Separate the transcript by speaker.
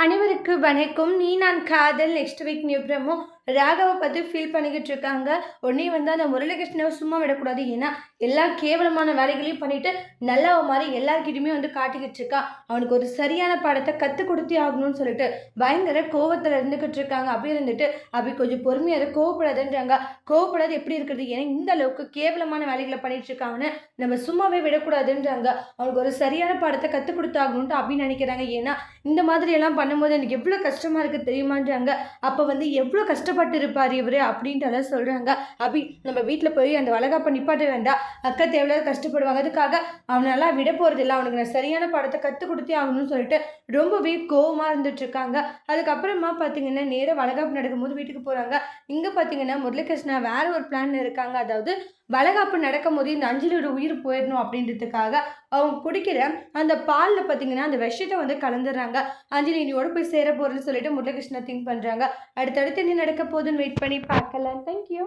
Speaker 1: அனைவருக்கு வணக்கம். நீ நான் காதல். Next week new promo. ராகவை பார்த்து ஃபீல் பண்ணிக்கிட்டு இருக்காங்க. உடனே வந்து அந்த முரளிகிருஷ்ணனை சும்மா விடக்கூடாது. ஏன்னா எல்லா கேவலமான வேலைகளையும் பண்ணிட்டு நல்லவ மாதிரி எல்லாருக்கிட்டையுமே வந்து காட்டிக்கிட்டு இருக்கா. அவனுக்கு ஒரு சரியான பாடத்தை கற்றுக் கொடுத்தே ஆகணும்னு சொல்லிட்டு பயங்கர கோவத்தில் இருந்துக்கிட்டு இருக்காங்க. அப்படி இருந்துட்டு அப்படி கொஞ்சம் பொறுமையாக கோவப்படாதுன்றாங்க. கோவப்படாது எப்படி இருக்கிறது? ஏன்னா இந்த அளவுக்கு கேவலமான வேலைகளை பண்ணிட்டு இருக்காங்கன்னு நம்ம சும்மாவே விடக்கூடாதுன்றாங்க. அவனுக்கு ஒரு சரியான பாடத்தை கற்றுக் கொடுத்தாகணுன்ட்டு அப்படின்னு நினைக்கிறாங்க. ஏன்னா இந்த மாதிரி எல்லாம் பண்ணும்போது எனக்கு எவ்வளோ கஷ்டமாக இருக்குது தெரியுமான்றாங்க. அப்போ வந்து எவ்வளோ கஷ்டம் கஷ்டப்பட்டு இருப்பார் இவர் அப்படின்ட்டு சொல்கிறாங்க அபி நம்ம வீட்டில் போய் அந்த வளகாப்பை நிப்பாட்ட வேண்டாம். அக்கா தேவையில்லாத கஷ்டப்படுவாங்க. அதுக்காக அவனெல்லாம் விட போகிறது இல்லை அவனுக்கு நான் சரியான படத்தை கற்றுக் கொடுத்தே ஆகணும்னு சொல்லிட்டு ரொம்பவே கோவமாக இருந்துட்டுருக்காங்க. அதுக்கப்புறமா பார்த்தீங்கன்னா நேராக வளகாப்பு நடக்கும்போது வீட்டுக்கு போகிறாங்க இங்கே பார்த்தீங்கன்னா முரளிகிருஷ்ணா வேறு ஒரு பிளான் இருக்காங்க. அதாவது வளகாப்பு நடக்கும் போது இந்த அஞ்சலியோட உயிர் போயிடணும் அப்படின்றதுக்காக அவங்க குடிக்கிற அந்த பாலில் பார்த்தீங்கன்னா அந்த விஷத்தை வந்து கலந்துடுறாங்க. அஞ்சலி இனியோட போய் சேர போகிறேன்னு சொல்லிட்டு முருககிருஷ்ணா திங்க் பண்ணுறாங்க அடுத்தடுத்து என்ன நடக்க போகுதுன்னு வெயிட் பண்ணி பார்க்கலாம். தேங்க்யூ